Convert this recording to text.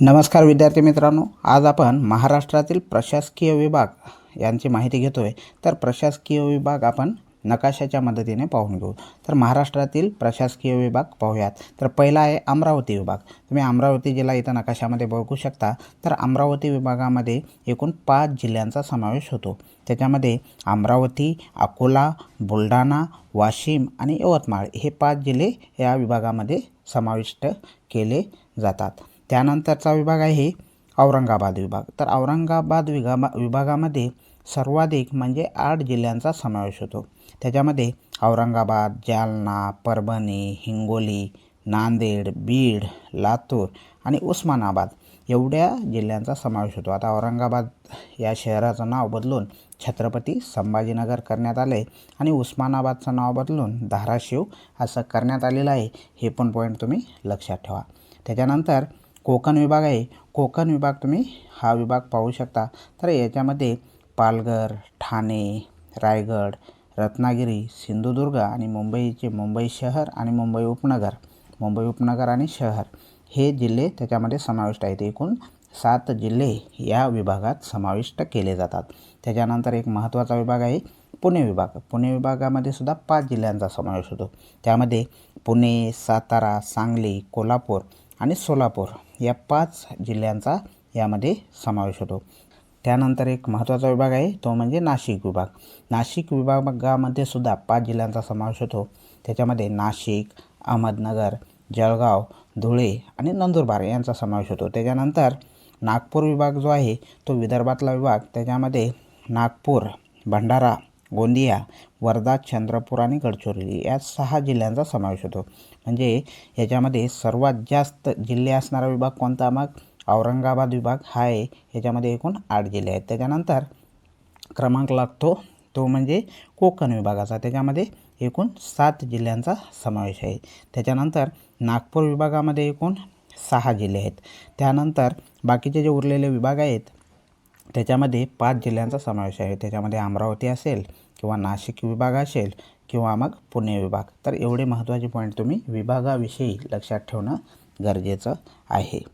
नमस्कार विद्यार्थी मित्रांनो आज आपण महाराष्ट्रातील प्रशासकीय विभाग यांची माहिती घेतो आहे तर प्रशासकीय विभाग आपण नकाशाच्या मदतीने पाहून घेऊ. तर महाराष्ट्रातील प्रशासकीय विभाग पाहूयात. तर पहिला आहे अमरावती विभाग. तुम्ही अमरावती जिल्हा इथं नकाशामध्ये बघू शकता. तर अमरावती विभागामध्ये एकूण पाच जिल्ह्यांचा समावेश होतो. त्याच्यामध्ये अमरावती अकोला बुलढाणा वाशिम आणि यवतमाळ हे पाच जिल्हे या विभागामध्ये समाविष्ट केले जातात. त्यानंतरचा विभाग आहे औरंगाबाद विभाग. तर औरंगाबाद विभागा विभागामध्ये सर्वाधिक म्हणजे आठ जिल्ह्यांचा समावेश होतो. त्याच्यामध्ये औरंगाबाद जालना परभणी हिंगोली नांदेड बीड लातूर आणि उस्मानाबाद एवढ्या जिल्ह्यांचा समावेश होतो. आता औरंगाबाद या शहराचं नाव बदलून छत्रपती संभाजीनगर करण्यात आले आणि उस्मानाबादचं नाव बदलून धाराशिव असं करण्यात आलेलं आहे हे पण पॉईंट तुम्ही लक्षात ठेवा. त्याच्यानंतर कोकण विभाग आहे. कोकण विभाग तुम्ही हा विभाग पाहू शकता. तर याच्यामध्ये पालघर ठाणे रायगड रत्नागिरी सिंधुदुर्ग आणि मुंबईचे मुंबई शहर आणि मुंबई उपनगर मुंबई उपनगर आणि शहर हे जिल्हे त्याच्यामध्ये समाविष्ट आहेत. एकूण सात जिल्हे या विभागात समाविष्ट केले जातात. त्याच्यानंतर एक महत्त्वाचा विभाग आहे पुणे विभाग. पुणे विभागामध्ये सुद्धा पाच जिल्ह्यांचा समावेश होतो. त्यामध्ये पुणे सातारा सांगली कोल्हापूर आणि सोलापूर या पाच जिल्ह्यांचा यामध्ये समावेश होतो. त्यानंतर एक महत्त्वाचा विभाग आहे तो म्हणजे नाशिक विभाग. नाशिक विभागामध्ये सुद्धा पाच जिल्ह्यांचा समावेश होतो. त्याच्यामध्ये नाशिक अहमदनगर जळगाव धुळे आणि नंदुरबार यांचा समावेश होतो. त्याच्यानंतर नागपूर विभाग जो आहे तो विदर्भातला विभाग. त्याच्यामध्ये नागपूर भंडारा गोंदिया वर्धा चंद्रपूर आणि गडचिरोली या सहा जिल्ह्यांचा समावेश होतो. म्हणजे याच्यामध्ये सर्वात जास्त जिल्हे असणारा विभाग कोणता मग? औरंगाबाद विभाग. हा आहे याच्यामध्ये एकूण आठ जिल्हे आहेत. त्याच्यानंतर क्रमांक लागतो तो म्हणजे कोकण विभागाचा. त्याच्यामध्ये एकूण सात जिल्ह्यांचा समावेश आहे. त्याच्यानंतर नागपूर विभागामध्ये एकूण सहा जिल्हे आहेत. त्यानंतर बाकीचे जे उरलेले विभाग आहेत त्याच्यामध्ये पाच जिल्ह्यांचा समावेश आहे. त्याच्यामध्ये अमरावती असेल किंवा नाशिक विभाग असेल किंवा मग पुणे विभाग. तर एवढे महत्त्वाचे पॉईंट तुम्ही विभागाविषयी लक्षात ठेवणं गरजेचं आहे.